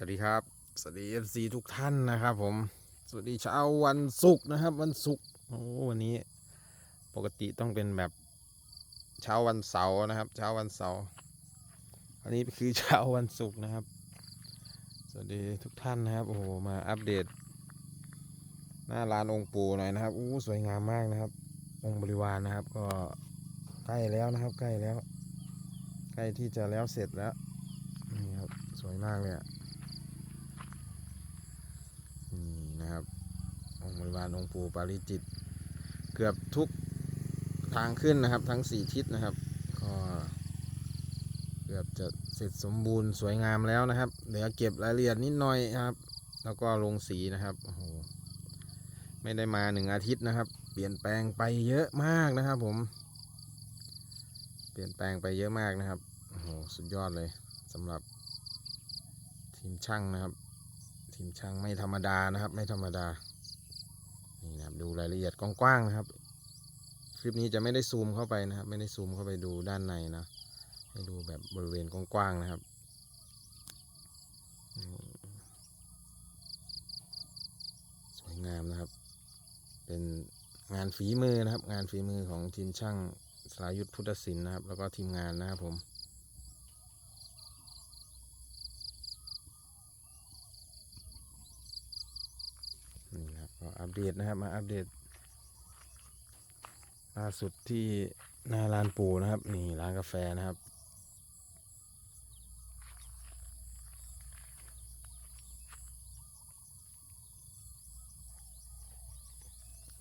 สวัสดีครับ สวัสดีเอฟซีทุกท่านนะครับผม สวัสดีเช้าวันศุกร์นะครับ วันศุกร์โอ้วันนี้ ปกติต้องเป็นแบบเช้าวันเสาร์นะครับ เช้าวันเสาร์อันนี้คือเช้าวันศุกร์นะครับ สวัสดีทุกท่านนะครับ โอ้โหมาอัปเดต หน้าร้านองค์ปู่หน่อยนะครับอู้สวยงามมากนะครับ องค์บริวารนะครับ ก็ใกล้แล้วนะครับ ใกล้แล้ว ใกล้ที่จะแล้วเสร็จแล้วนี่ครับสวยมากเลยอะ นี่นะครับ องค์บริวารองค์ปู่ปาริจิต เกือบทุกทางขึ้นนะครับ ทั้งสี่ทิศนะครับ ก็เกือบจะเสร็จสมบูรณ์สวยงามแล้วนะครับเหลือเก็บรายละเอียดนิดหน่อยครับ แล้วก็ลงสีนะครับโอ้โหไม่ได้มาหนึ่งอาทิตย์นะครับ เปลี่ยนแปลงไปเยอะมากนะครับ ผม เปลี่ยนแปลงไปเยอะมากนะครับโอ้โหสุดยอดเลยสำหรับทีมช่างนะครับ ทีมช่างไม่ธรรมดานะครับ ไม่ธรรมดา นี่นะครับดูรายละเอียดกว้างๆนะครับ คลิปนี้จะไม่ได้ซูมเข้าไปนะครับ ไม่ได้ซูมเข้าไปดูด้านในนะ ให้ดูแบบบริเวณกว้างๆนะครับสวยงามนะครับ เป็นงานฝีมือนะครับ งานฝีมือของทีมช่างสายุทธพุทธศิลป์นะครับ แล้วก็ทีมงานนะครับผม นี่นะครับก็ อัปเดตนะครับ มาอัปเดต ล่าสุดที่หน้าร้านปูนะครับ นี่ร้านกาแฟนะครับ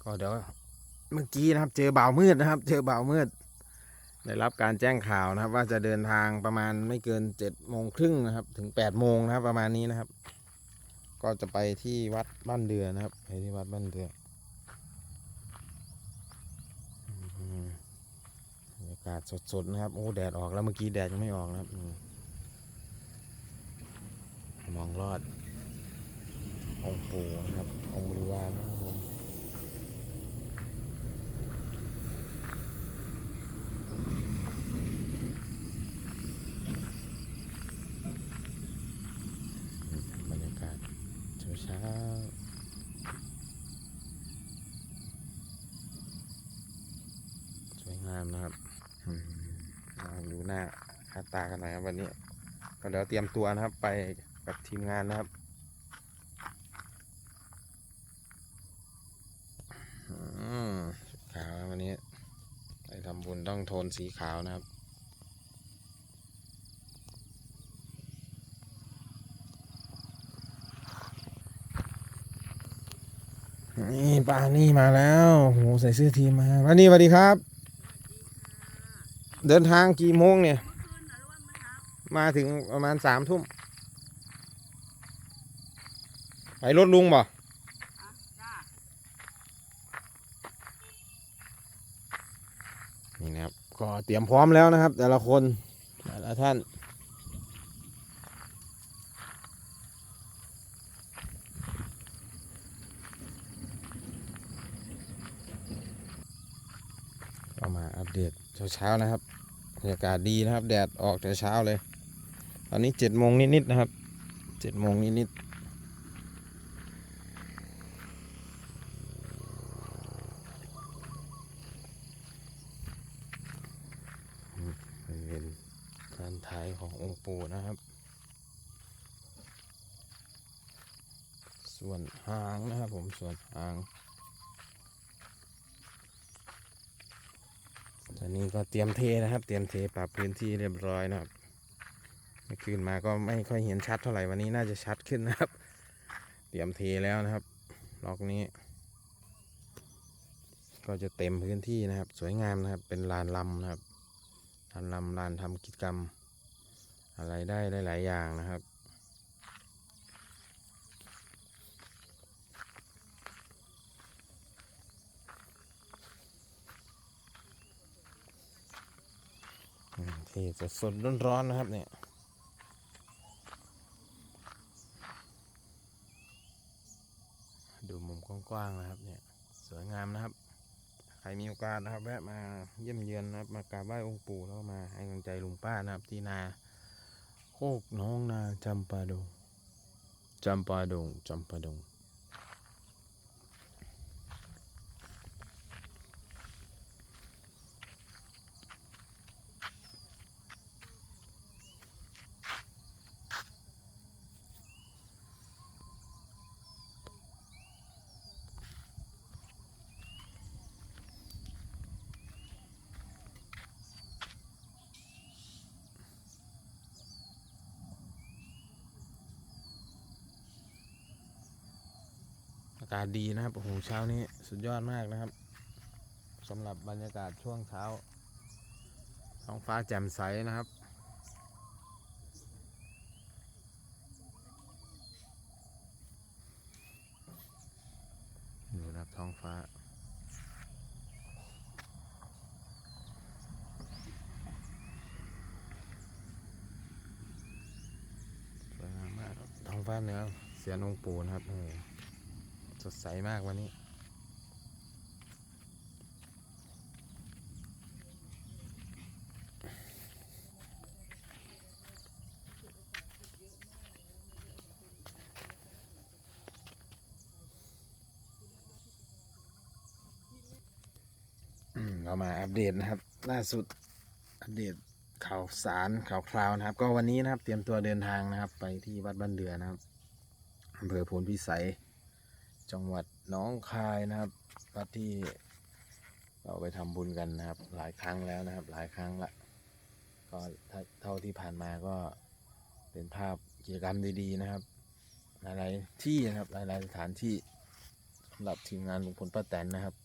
ก็เดี๋ยวเมื่อกี้นะครับ เจอบ่าวมืดนะครับ เจอบ่าวมืด ได้รับการแจ้งข่าวนะครับ ว่าจะเดินทางประมาณไม่เกินเจ็ดโมงครึ่งนะครับ ถึงแปดโมงนะครับ ประมาณนี้นะครับ ก็จะไปที่วัดบ้านเดือนะครับ ไปที่วัดบ้านเดืออืมบรรยากาศสดๆนะครับ โอ้ แดดออกแล้วเมื่อกี้แดดยังไม่ออกนะครับมมองรอดองค์ปู่นะครับ องค์บริวารนะครับผมบรรยากาศเช้าๆสวยงามนะครับอืมเอาดู หน้าคาตากันหน่อยครับวันนี้ก็เดี๋ยวเตรียมตัวนะครับไปกับทีมงานนะครับขาววันนี้ไปทำบุญต้องโทนสีขาวนะครับนี่ปานี่มาแล้วโหใส่เสื้อทีมมาปานี่สวัสดีครับ เดินทางกี่โมงเนี่ย มาถึงประมาณสามทุ่ม ไปรถลุงบ่นี่นะครับ ก็เตรียมพร้อมแล้วนะครับ แต่ละคนแต่ละท่านก็มาอัปเดตเช้าๆนะครับบ รยากาศดีนะครับ แดดออกแต่เช้าเลย ตอนนี้เจ็ดโมงนิดๆนะครับเจ็ดโมงนิดๆบริเวณการถ่ายขององค์ปู่นะครับ ส่วนหางนะครับผมส่วนหาง ตอนนี้ก็เตรียมเทนะครับ เตรียมเทปรับพื้นที่เรียบร้อยนะครับเมื่อคืนมาก็ไม่ค่อยเห็นชัดเท่าไหร่วันนี้น่าจะชัดขึ้นนะครับ เตรียมเทแล้วนะครับล็อกนี้ ก็จะเต็มพื้นที่นะครับ สวยงามนะครับ เป็นลานลำนะครับลานลำลานทำกิจกรรม อะไรได้หลาย ๆ อย่างนะครับ อืมที่สดๆร้อนๆนะครับเนี่ยดูมุมกว้างๆนะครับเนี่ยสวยงามนะครับ ใครมีโอกาสนะครับแวะมาเยี่ยมเยือนนะครับมากราบไหว้องค์ปู่แล้วมาให้กำลังใจลุงป้านะครับ ที่นาโคกน้องนาจำปาดงจำปาดงจำปาดงากาศดีนะครับโอ้โหเช้านี้สุดยอดมากนะครับสำหรับบรรยากาศช่วงเช้าท้องฟ้าแจ่มใสนะครับดูนะครับท้องฟ้าสวยงามมากท้องฟ้าเหนือเสียนองปูนะครับโอ้ ดใสมากวันนี้ เรามาอัปเดตนะครับ ล่าสุดอัปเดตข่าวสารข่าวคราวนะครับ ก็วันนี้นะครับเตรียมตัวเดินทางนะครับ ไปที่วัดบ้านเดือนะครับอำเภอโพนพิสัย จังหวัดน้องคายนะครับวัดที่เราไปทำบุญกันนะครับ หลายครั้งแล้วนะครับ หลายครั้งละก็เท่าที่ผ่านมาก็เป็นภาพกิจกรรมดีๆนะครับ หลายๆที่นะครับหลายๆสถานที่สำหรับทีมงานลุงพลป้าแตนนะครับ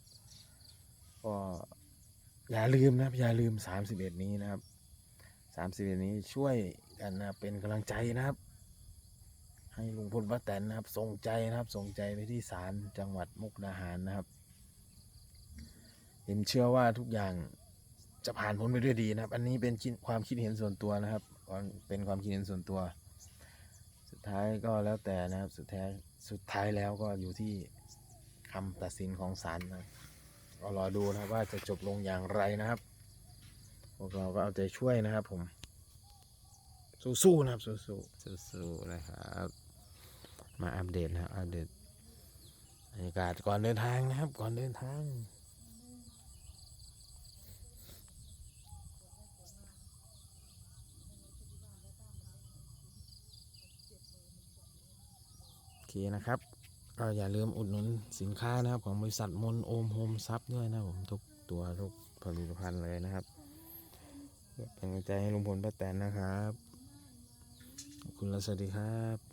ก็อย่าลืมนะครับ อย่าลืม 31 นี้นะครับ 31 นี้ช่วยกันนะเป็นกำลังใจนะครับ ให้ลุงพลป้าแตนนะครับ ส่งใจนะครับ ส่งใจไปที่ศาลจังหวัดมุกดาหารนะครับเห็นเชื่อว่าทุกอย่างจะผ่านพ้นไปด้วยดีนะครับ อันนี้เป็นความคิดเห็นส่วนตัวนะครับเป็นความคิดเห็นส่วนตัว สุดท้ายก็แล้วแต่นะครับ สุดท้ายสุดท้ายแล้วก็อยู่ที่คำตัดสินของศาลนะครับก็รอดูนะครับว่าจะจบลงอย่างไรนะครับพวกเราก็เอาใจช่วยนะครับผมสู้ๆนะครับสู้ๆสู้ๆนะครับ มาอัปเดตนะครับอัปเดตบรรยากาศก่อนเดินทางนะครับ ก่อนเดินทางโอเคนะครับก็อย่าลืมอุดหนุนสินค้านะครับ ของบริษัทมนโอมโฮมซับด้วยนะผมทุกตัวทุกผลิตภัณฑ์เลยนะครับเพื่อเป็นกำลังใจให้ลุงพลป้าแตนนะครับขอบคุณและสวัสดีครับ